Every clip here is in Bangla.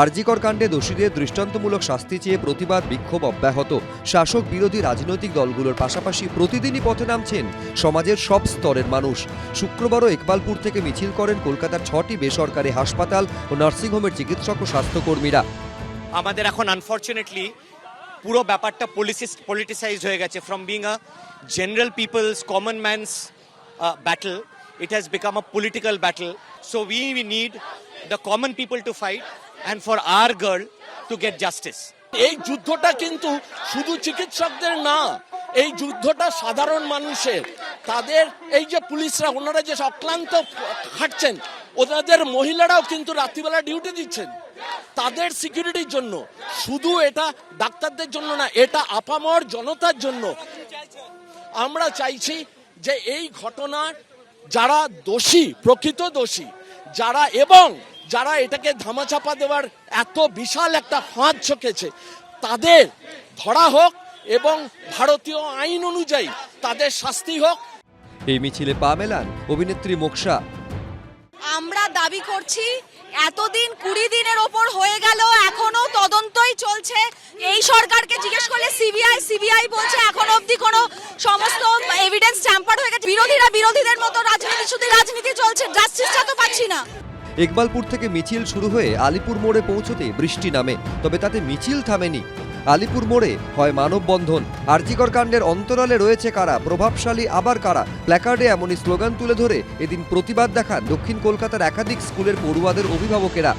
আরজিকর কাণ্ডে দোষীদের দৃষ্টান্তমূলক শাস্তি চেয়ে প্রতিবাদ বিক্ষোভ অব্যাহত। শাসক বিরোধী রাজনৈতিক দলগুলোর পাশাপাশি প্রতিদিনই পথে নামছেন সমাজের সব স্তরের মানুষ। শুক্রবারও একবালপুর থেকে মিছিল করেন কলকাতার ছটি বেসরকারি হাসপাতাল ও নার্সিংহোমের চিকিৎসক ও স্বাস্থ্যকর্মীরা। আমাদের এখন আনফর্চুনেটলি পুরো ব্যাপারটা পলিসিস পলিটিসাইজ হয়ে গেছে। From being a general people's common man's battle it has become a political battle so we need the common people to fight and for our girl to get justice এই যুদ্ধটা কিন্তু শুধু চিকিৎসকদের না, এই যুদ্ধটা সাধারণ মানুষের। তাদের এই যে পুলিশরা, ওনারা যে অক্লান্ত খাটছেন ওনাদের মহিলারাও কিন্তু রাত্রিবেলা ডিউটি দিচ্ছেন। তাদের সিকিউরিটির জন্য, শুধু এটা ডাক্তারদের জন্য না, এটা আপামর জনতার জন্য। আমরা চাইছি যে এই ঘটনার যারা দোষী, প্রকৃত দোষী, যারা এবং যারা এটাকে ধামাচাপা দেওয়ার এত বিশাল একটা ফাঁদ ছকেছে তাদের ধরা হোক এবং ভারতীয় আইন অনুযায়ী তাদের শাস্তি হোক। এই মিছিলে পা মেলান অভিনেত্রী মোক্সা আমরা দাবি করছি এতদিন কুড়ি দিনের ওপর হয়ে গেল এখনও তদন্তই চলছে। এই সরকারকে জিজ্ঞেস করলে সিবিআই সিবিআই বলছে এখন অবধি কোনো সমস্ত এভিডেন্স ট্যাম্পার হয়ে গেছে। বিরোধীরা বিরোধীদের মতো রাজনীতি শুধু রাজনীতি চলছে জাস্টিসটা তো পাচ্ছি না। ইকবালপুর থেকে মিছিল শুরু হয়ে আলিপুর মোড়ে পৌঁছতে বৃষ্টি নামে, তবে তাতে মিছিল থামেনি। আলিপুর মোড়ে হয় মানববন্ধন। আরজিকর কাণ্ডের অন্তরালে রয়েছে কারা, প্রভাবশালী আবার কারা? প্ল্যাকার্ডে এমনই স্লোগান তুলে ধরে এদিন প্রতিবাদ দেখান দক্ষিণ কলকাতার একাধিক স্কুলের পড়ুয়াদের অভিভাবকেরা।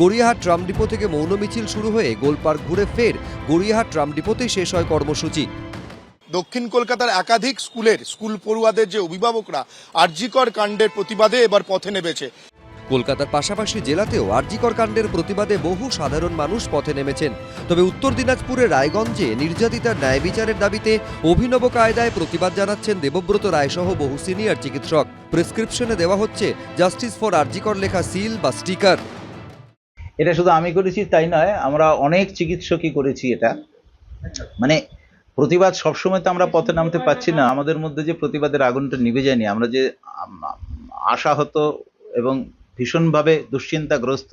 গড়িয়াহাট ট্রাম ডিপো থেকে মৌন মিছিল শুরু হয়ে গোলপার্ক ঘুরে ফের গড়িয়াহাট ট্রাম ডিপোতেই শেষ হয় কর্মসূচি। দক্ষিণ কলকাতার একাধিক স্কুলের স্কুল পড়ুয়াদের যে অভিভাবকরা, আরজিকর কাণ্ডের প্রতিবাদে এবার পথে নেমেছে। কলকাতার পাশাপাশি জেলাতেও আরজিকর কাণ্ডের প্রতিবাদে বহু সাধারণ মানুষ পথে নেমেছেন। তবে উত্তর দিনাজপুরের রায়গঞ্জে নির্যাতিতার ন্যায় বিচারের দাবিতে অভিনব কায়দায় প্রতিবাদ জানাচ্ছেন দেবব্রত রায়সহ বহু সিনিয়র চিকিৎসক। প্রেসক্রিপশনে দেওয়া হচ্ছে, জাস্টিস ফর আরজিকর লেখা সিল বা স্টিকার। এটা শুধু আমি করেছি, তাই নয়, আমরা অনেক চিকিৎসকই করেছি এটা। মানে প্রতিবাদ সবসময় তো আমরা পথে নামতে পারছি না। আমাদের মধ্যে যে প্রতিবাদের আগুনটা নিভে যায়নি, আমরা যে আশাহত এবং ভীষণভাবে দুশ্চিন্তাগ্রস্ত।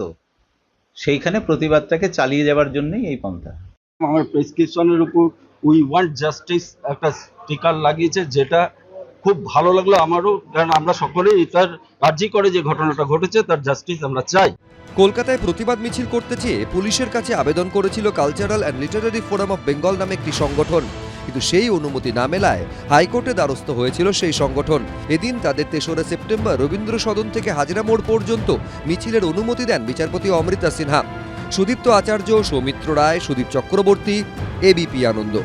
সেইখানে প্রতিবাদটাকে চালিয়ে যাওয়ার জন্যই এই পন্থা। আমার প্রেসক্রিপশনের উপর উই ওয়ান্ট জাস্টিস একটা স্টিকার লাগিয়েছে যেটা খুব ভালো লাগল আমারও কারণ আমরা সকলেই তার আর্জি করে যে ঘটনাটা ঘটেছে তার জাস্টিস আমরা চাই। কলকাতায় প্রতিবাদ মিছিল করতে চেয়ে পুলিশের কাছে আবেদন করেছিল cultural and literary forum of Bengal নামে একটি সংগঠন। কিন্তু সেই অনুমতি না মেলায় হাইকোর্টে দ্বারস্থ হয়েছিল সেই সংগঠন। এদিন তাদের তেসরা সেপ্টেম্বর রবীন্দ্র সদন থেকে হাজিরা মোড় পর্যন্ত মিছিলের অনুমতি দেন বিচারপতি অমৃতা সিনহা। সুদীপ্ত আচার্য, সৌমিত্র রায়, সুদীপ চক্রবর্তী এবিপি আনন্দ।